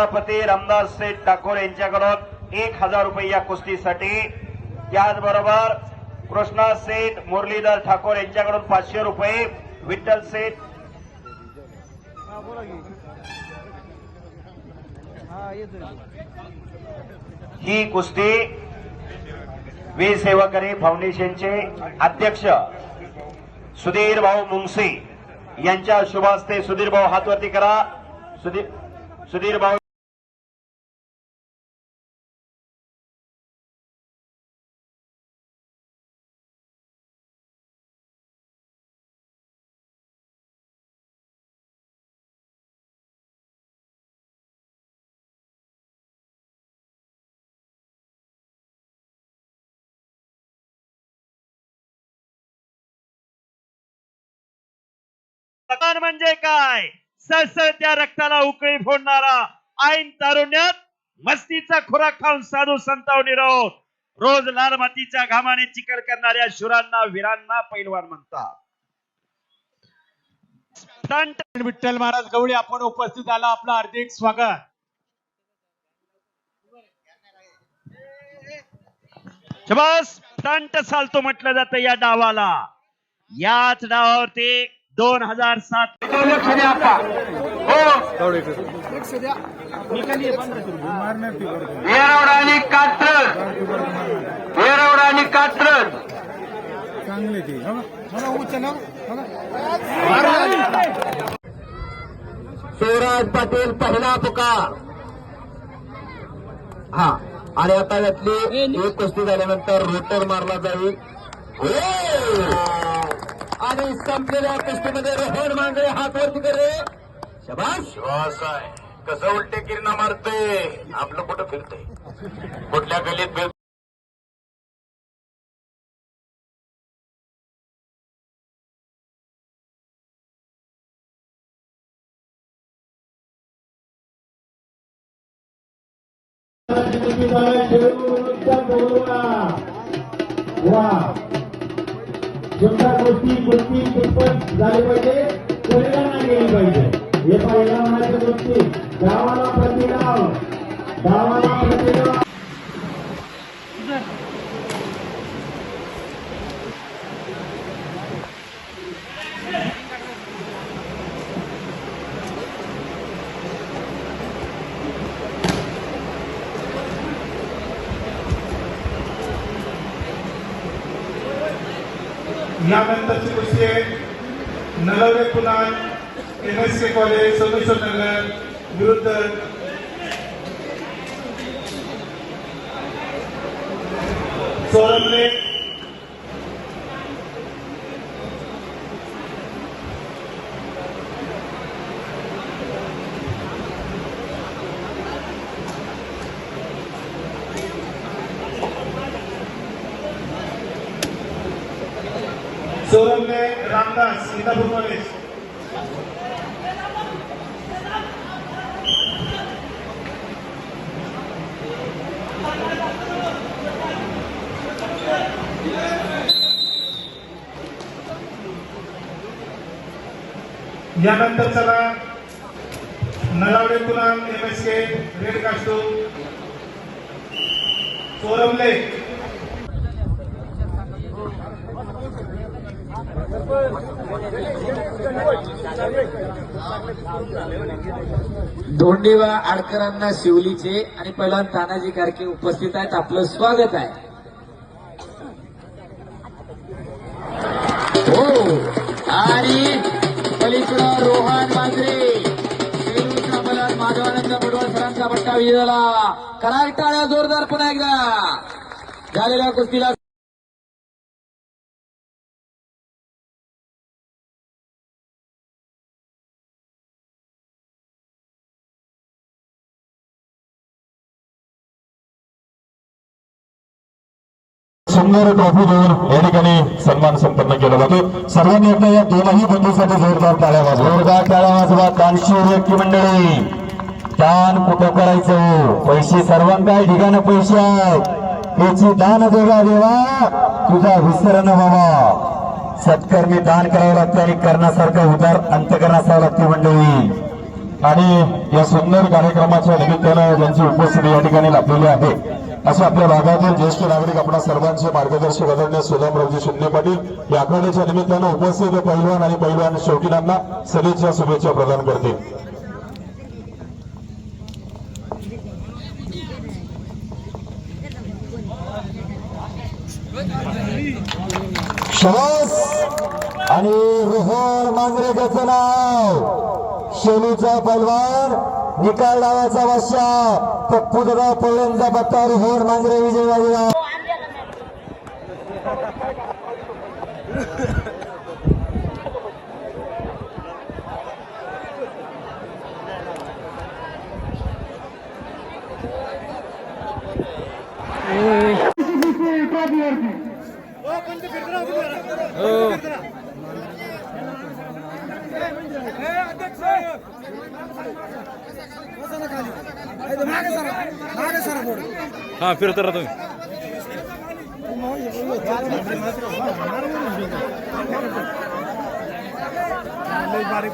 सभापती रामदास सेठ ठाकूर यांच्याकडून एक हजार रुपये या कुस्तीसाठी. त्याचबरोबर कृष्णा सेठ मुरलीधर ठाकूर यांच्याकडून पाचशे रुपये विठ्ठल सेठ. ही कुस्ती वीर सेवाकरी फाउंडेशनचे अध्यक्ष सुधीर भाऊ मुंगसे यांच्या शुभ हस्ते सुधीर भाऊ हातवरती करा. सुधीर सुधीर भाऊ प्रकार म्हणजे काय? सळसळत्या रक्ताला उकळी फोडणारा ऐन तारुण्यात मस्तीचा खुराक खाऊन साधू संताव निरोध रोज लाल मातीच्या घामाने चिकल करणाऱ्या शुरांना वीरांना पैलवान म्हणतात. विठ्ठल महाराज गवळी आपण उपस्थित आला आपलं हार्दिक स्वागत. शबास तंट चालतो म्हटलं जातं या डावाला. याच डावावरती दोन हजार सात. लक्ष द्या वेरवडा आणि कात्रज वेरवडा आणि कात्रज चांगले ते हो शिवराज पाटील पहिला पुकार हा. आणि आता यातली एक कुस्ती झाल्यानंतर रोटर मारला जाईल आणि संपलेल्या कुस्तीमध्ये रोहन मांगरे हात वरती करे. शबाश श्वास आहे. कसं उलटे किरणा मारते आपलं कुठं फिरतंय? कुठल्या गलीत फिर वा. समजा गोष्टी गोष्टी कितपत झाली पाहिजे कोरेला नाही गेली पाहिजे. हे पाहिजे म्हणायच्या गोष्टी. गावाला प्रतिगाव. गावाला प्रतिगाव. यानंतरची गोष्टी आहे नलवडे पुन्हा M S K college Someshwar Nagar विरुद्ध सोरमले सोरमले रामदास सीतापूर कॉलेज यानंतर चला Nalawade कुलाम M S K red costume Soramale धोंडेवा आडकरांना शिवलीचे आणि पहिला तानाजी कारके उपस्थित आहेत. आपलं स्वागत आहे. हो. आणि पलीकडं रोहन मांजरे सेलूचा माधवानंद बडवळ सरांचा बट्टा विजयला. झाला टाळ्या जोरदार पुन्हा एकदा. झालेल्या कुस्तीला सुंदर ट्रॉफी देऊन या ठिकाणी सन्मान संपन्न केला जातो. सर्वांनी आपल्या या दोनही बंधूसाठी जोरदार टाळ्या वाजवा. जोरदार टाळ्या वाजवा. दानशूर व्यक्ती मंडळी. दान कुठं करायचं? पैसे सर्वांकाय ठिकाणं पैसे आहेत. त्याची दान देवा देवा. तुझा विसरण व्हावा. सत्कर्मी दान करावं लागतं आणि करण्यासारखं उदार अंतकरण असावं लागते मंडळी. आणि या सुंदर कार्यक्रमाच्या निमित्तानं ज्यांची उपस्थिती या ठिकाणी लाभलेली आहे असे आपल्या भागातील ज्येष्ठ नागरिक आपणा सर्वांचे मार्गदर्शक आदरणीय सुदामरावजी शिंदे पाटील या आखाड्याच्या निमित्तानं उपस्थित पैलवान आणि पैलवान शौकीनांना सदिच्छा शुभेच्छा प्रदान करतील शबास आणि रोहन मांजरेकरचं नाव. शेलूचा पैलवान निकाल डावाचा वाशा पप्पू दादा पवळ्यांचा पत्ता रोहन मांजरे विजय झालेला हा फिरतो राहतो बारीक